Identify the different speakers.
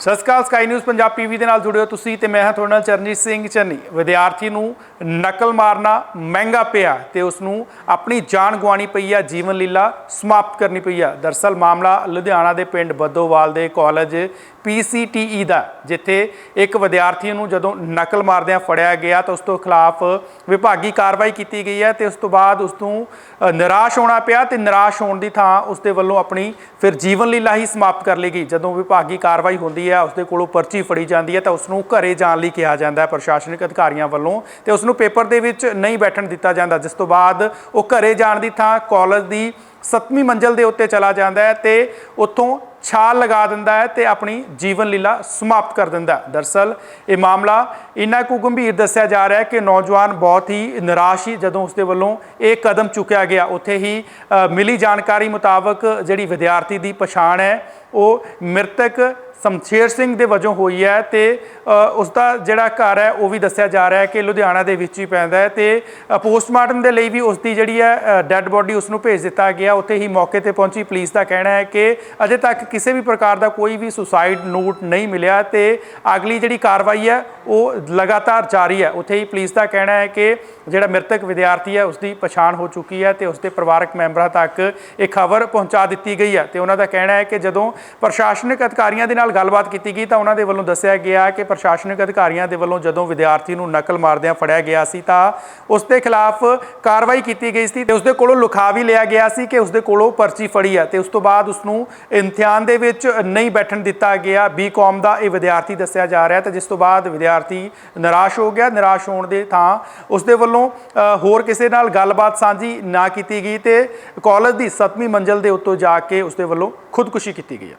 Speaker 1: ਸਤਿ ਸ਼੍ਰੀ ਅਕਾਲ, ਸਕਾਈ ਨਿਊਜ਼ ਪੰਜਾਬ ਪੀਵੀ ਦੇ ਨਾਲ ਜੁੜੇ ਹੋ ਤੁਸੀਂ ਤੇ ਮੈਂ ਹਾਂ ਤੁਹਾਡੇ ਨਾਲ ਚਰਨਜੀਤ ਸਿੰਘ ਚੰਨੀ। ਵਿਦਿਆਰਥੀ ਨੂੰ ਨਕਲ ਮਾਰਨਾ ਮਹਿੰਗਾ ਪਿਆ ਤੇ ਉਸ ਨੂੰ ਆਪਣੀ ਜਾਨ ਗਵਾਣੀ ਪਈ ਆ, ਜੀਵਨ ਲੀਲਾ ਸਮਾਪਤ ਕਰਨੀ ਪਈ ਆ। ਦਰਸਲ ਮਾਮਲਾ ਲੁਧਿਆਣਾ ਦੇ ਪਿੰਡ ਬੱਦੋਵਾਲ ਦੇ ਕਾਲਜ PCTE ਦਾ, ਜਿੱਥੇ ਇੱਕ ਵਿਦਿਆਰਥੀ ਨੂੰ ਜਦੋਂ ਨਕਲ ਮਾਰਦਿਆਂ ਫੜਿਆ ਗਿਆ ਤਾਂ ਉਸ ਤੋਂ ਖਿਲਾਫ ਵਿਭਾਗੀ ਕਾਰਵਾਈ ਕੀਤੀ ਗਈ ਹੈ ਤੇ ਉਸ ਤੋਂ ਬਾਅਦ ਉਸ ਨੂੰ ਨਿਰਾਸ਼ ਹੋਣਾ ਪਿਆ ਤੇ ਨਿਰਾਸ਼ ਹੋਣ ਦੀ ਥਾਂ ਉਸ ਦੇ ਵੱਲੋਂ ਆਪਣੀ ਫਿਰ ਜੀਵਨ ਲੀਲਾ ਹੀ ਸਮਾਪਤ ਕਰ ਲਈ ਗਈ। ਜਦੋਂ ਵਿਭਾਗੀ ਕਾਰਵਾਈ ਹੁੰਦੀ ਹੈ ਉਸ ਦੇ ਕੋਲੋਂ ਪਰਚੀ ਫੜੀ ਜਾਂਦੀ ਹੈ ਤਾਂ ਉਸ ਨੂੰ ਘਰੇ ਜਾਣ ਲਈ ਕਿਹਾ ਜਾਂਦਾ ਹੈ ਪ੍ਰਸ਼ਾਸਨਿਕ ਅਧਿਕਾਰੀਆਂ ਵੱਲੋਂ ਤੇ ਉਸ ਨੂੰ ਪੇਪਰ ਦੇ ਵਿੱਚ ਨਹੀਂ ਬੈਠਣ ਦਿੱਤਾ ਜਾਂਦਾ। ਜਿਸ ਤੋਂ ਬਾਅਦ ਉਹ ਘਰੇ ਜਾਣ ਦੀ ਥਾਂ ਕਾਲਜ ਦੀ ਸੱਤਵੀਂ ਮੰਜ਼ਲ ਦੇ ਉੱਤੇ ਚਲਾ ਜਾਂਦਾ ਹੈ ਤੇ ਉੱਥੋਂ ਛਾਲ ਲਗਾ ਦਿੰਦਾ ਹੈ ਤੇ ਆਪਣੀ ਜੀਵਨ ਲੀਲਾ ਸਮਾਪਤ ਕਰ ਦਿੰਦਾ ਹੈ। ਦਰਸਲ ਇਹ ਮਾਮਲਾ ਇੰਨਾ ਕੁ ਗੰਭੀਰ ਦੱਸਿਆ ਜਾ ਰਿਹਾ ਹੈ ਕਿ ਨੌਜਵਾਨ ਬਹੁਤ ਹੀ ਨਿਰਾਸ਼ ਸੀ ਜਦੋਂ ਉਸਦੇ ਵੱਲੋਂ ਇਹ ਕਦਮ ਚੁੱਕਿਆ ਗਿਆ। ਉੱਥੇ ਹੀ ਮਿਲੀ ਜਾਣਕਾਰੀ ਮੁਤਾਬਕ ਜਿਹੜੀ ਵਿਦਿਆਰਥੀ ਦੀ ਪਛਾਣ ਹੈ ਉਹ ਮ੍ਰਿਤਕ ਸ਼ਮਸ਼ੇਰ ਸਿੰਘ ਦੇ ਵਜੋਂ ਹੋਈ ਹੈ ਤੇ ਅ, ਉਸ ਦਾ ਜਿਹੜਾ ਘਰ ਹੈ ਉਹ ਵੀ ਦੱਸਿਆ ਜਾ ਰਿਹਾ ਹੈ ਕਿ ਲੁਧਿਆਣਾ ਦੇ ਵਿੱਚ ਹੀ ਪੈਂਦਾ ਹੈ ਤੇ ਪੋਸਟਮਾਰਟਮ ਦੇ ਲਈ ਵੀ ਉਸ ਦੀ ਜਿਹੜੀ ਹੈ ਡੈੱਡ ਬੋਡੀ ਉਸ ਨੂੰ ਭੇਜ ਦਿੱਤਾ ਗਿਆ। ਉੱਥੇ ਹੀ ਮੌਕੇ ਤੇ ਪਹੁੰਚੀ ਪੁਲਿਸ ਦਾ ਕਹਿਣਾ ਹੈ ਕਿ ਅਜੇ ਤੱਕ ਕਿਸੇ ਵੀ ਪ੍ਰਕਾਰ ਦਾ ਕੋਈ ਵੀ ਸੁਸਾਈਡ ਨੋਟ ਨਹੀਂ ਮਿਲਿਆ ਤੇ ਅਗਲੀ ਜਿਹੜੀ ਕਾਰਵਾਈ ਹੈ, ਉਹ ਲਗਾਤਾਰ ਜਾਰੀ ਹੈ। ਉੱਥੇ ਹੀ ਪੁਲਿਸ ਦਾ ਕਹਿਣਾ ਹੈ ਕਿ ਜਿਹੜਾ ਮ੍ਰਿਤਕ ਵਿਦਿਆਰਥੀ ਹੈ ਉਸ ਦੀ ਪਛਾਣ ਹੋ ਚੁੱਕੀ ਹੈ ਤੇ ਉਸ ਦੇ ਪਰਿਵਾਰਕ ਮੈਂਬਰਾਂ ਤੱਕ ਇਹ ਖਬਰ ਪਹੁੰਚਾ ਦਿੱਤੀ ਗਈ ਹੈ। ਤੇ ਉਹਨਾਂ ਦਾ ਕਹਿਣਾ ਹੈ ਕਿ ਜਦੋਂ ਪ੍ਰਸ਼ਾਸਨਿਕ ਅਧਿਕਾਰੀਆਂ ਦੇ ਨਾਲ ਗੱਲਬਾਤ ਕੀਤੀ ਗਈ ਤਾਂ ਉਹਨਾਂ ਦੇ ਵੱਲੋਂ ਦੱਸਿਆ ਗਿਆ ਕਿ ਪ੍ਰਸ਼ਾਸਨਿਕ ਅਧਿਕਾਰੀਆਂ ਦੇ ਵੱਲੋਂ ਜਦੋਂ ਵਿਦਿਆਰਥੀ ਨੂੰ ਨਕਲ ਮਾਰਦਿਆਂ ਫੜਿਆ ਗਿਆ ਸੀ ਤਾਂ ਉਸ ਦੇ ਖਿਲਾਫ ਕਾਰਵਾਈ ਕੀਤੀ ਗਈ ਸੀ ਤੇ ਉਸ ਦੇ ਕੋਲੋਂ ਲੁਕਾ ਵੀ ਲਿਆ ਗਿਆ ਸੀ ਕਿ ਉਸ ਦੇ ਕੋਲੋਂ ਪਰਚੀ ਫੜੀ ਹੈ ਤੇ ਉਸ ਤੋਂ ਬਾਅਦ ਉਸ ਨੂੰ ਇਮਤਿਹਾਨ ਦੇ ਵਿੱਚ ਨਹੀਂ ਬੈਠਣ ਦਿੱਤਾ ਗਿਆ। ਬੀਕਾਮ ਦਾ ਇਹ ਵਿਦਿਆਰਥੀ ਦੱਸਿਆ ਜਾ ਰਿਹਾ ਤੇ ਜਿਸ ਤੋਂ ਬਾਅਦ ਵਿਦਿਆਰਥੀ ਨਿਰਾਸ਼ ਹੋ ਗਿਆ। ਨਿਰਾਸ਼ ਹੋਣ ਦੇ ਥਾਂ ਉਸ ਦੇ ਵੱਲੋਂ ਹੋਰ ਕਿਸੇ ਨਾਲ ਗੱਲਬਾਤ ਸਾਂਝੀ ਨਾ ਕੀਤੀ ਗਈ ਤੇ ਕਾਲਜ ਦੀ 7ਵੀਂ ਮੰਜ਼ਲ ਦੇ ਉੱਤੋਂ ਜਾ ਕੇ ਉਸ ਦੇ ਵੱਲੋਂ ਖੁਦਕੁਸ਼ੀ ਕੀਤੀ ਗਈ ਹੈ।